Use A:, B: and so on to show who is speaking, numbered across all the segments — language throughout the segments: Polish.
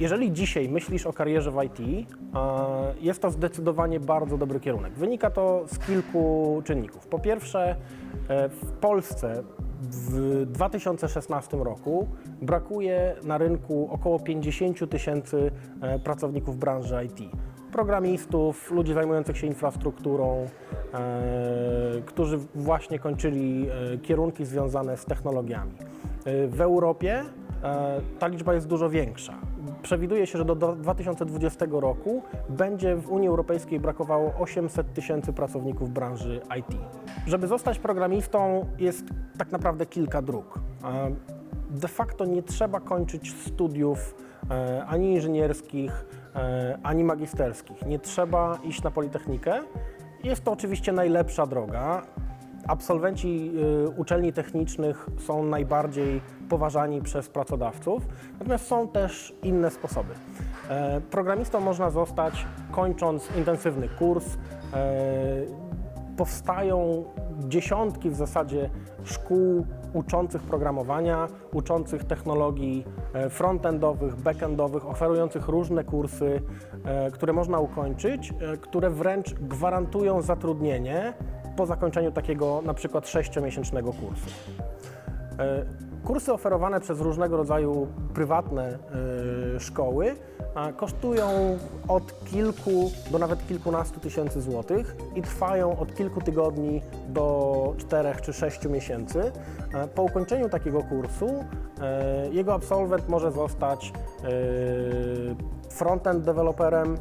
A: Jeżeli dzisiaj myślisz o karierze w IT, e, jest to zdecydowanie bardzo dobry kierunek. Wynika to z kilku czynników. Po pierwsze, e, w Polsce w 2016 roku brakuje na rynku około 50 tysięcy e, pracowników branży IT. Programistów, ludzi zajmujących się infrastrukturą, którzy właśnie kończyli kierunki związane z technologiami. W Europie ta liczba jest dużo większa. Przewiduje się, że do do 2020 roku będzie w Unii Europejskiej brakowało 800 tysięcy pracowników branży IT. Żeby zostać programistą jest tak naprawdę kilka dróg. De facto nie trzeba kończyć studiów e, ani inżynierskich, e, ani magisterskich. Nie trzeba iść na Politechnikę. Jest to oczywiście najlepsza droga. Absolwenci y, uczelni technicznych są najbardziej poważani przez pracodawców, natomiast są też inne sposoby. E, Programistą można zostać kończąc intensywny kurs. e, Powstają dziesiątki w zasadzie szkół uczących programowania, uczących technologii e, frontendowych, backendowych, oferujących różne kursy, które można ukończyć, które wręcz gwarantują zatrudnienie po zakończeniu takiego na przykład sześciomiesięcznego kursu. E, Kursy oferowane przez różnego rodzaju prywatne e, szkoły kosztują od kilku do nawet kilkunastu tysięcy złotych i trwają od kilku tygodni do czterech czy sześciu miesięcy. E, Po ukończeniu takiego kursu jego absolwent może zostać frontend deweloperem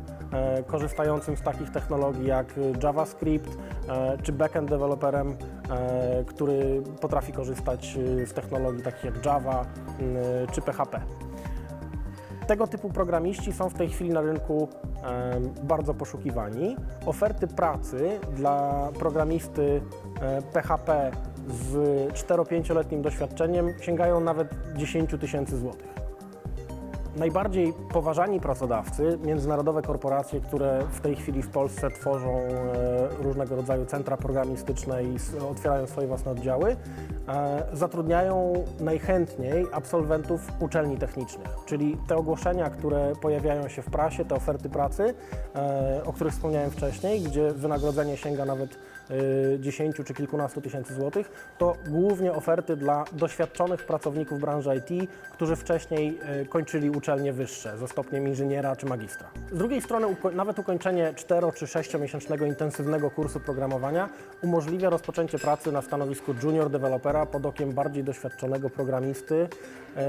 A: korzystającym z takich technologii jak JavaScript, e, czy backend deweloperem, e, który potrafi korzystać e, z technologii takich jak Java m, czy PHP. Tego typu programiści są w tej chwili na rynku bardzo poszukiwani. Oferty pracy dla programisty e, PHP z 4-5-letnim doświadczeniem sięgają nawet 10 tysięcy złotych. Najbardziej poważani pracodawcy, międzynarodowe korporacje, które w tej chwili w Polsce tworzą e, różnego rodzaju centra programistyczne i otwierają swoje własne oddziały, e, zatrudniają najchętniej absolwentów uczelni technicznych, czyli te ogłoszenia, które pojawiają się w prasie, te oferty pracy, e, o których wspomniałem wcześniej, gdzie wynagrodzenie sięga nawet e, 10 czy kilkunastu tysięcy złotych, to głównie oferty dla doświadczonych pracowników branży IT, którzy wcześniej kończyli uczelnie wyższe ze stopniem inżyniera czy magistra. Z drugiej strony uko- nawet ukończenie 4 czy 6-miesięcznego intensywnego kursu programowania umożliwia rozpoczęcie pracy na stanowisku junior dewelopera pod okiem bardziej doświadczonego programisty. e,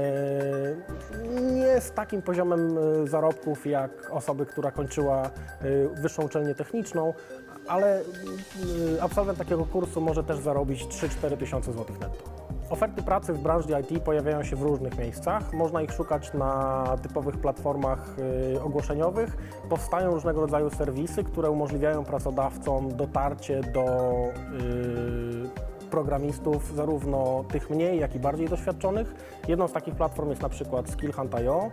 A: Nie z takim poziomem e, zarobków jak osoby, która kończyła e, wyższą uczelnię techniczną, ale y, absolwent takiego kursu może też zarobić 3-4 tysiące złotych netto. Oferty pracy w branży IT pojawiają się w różnych miejscach. Można ich szukać na typowych platformach y, ogłoszeniowych. Powstają różnego rodzaju serwisy, które umożliwiają pracodawcom dotarcie do y, programistów, zarówno tych mniej, jak i bardziej doświadczonych. Jedną z takich platform jest na przykład Skillhunt.io,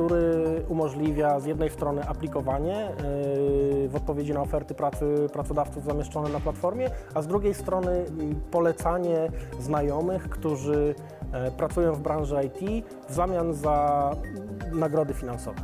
A: który umożliwia z jednej strony aplikowanie yy, w odpowiedzi na oferty pracy pracodawców zamieszczone na platformie, a z drugiej strony mm, polecanie znajomych, którzy e, pracują w branży IT w zamian za mm, nagrody finansowe.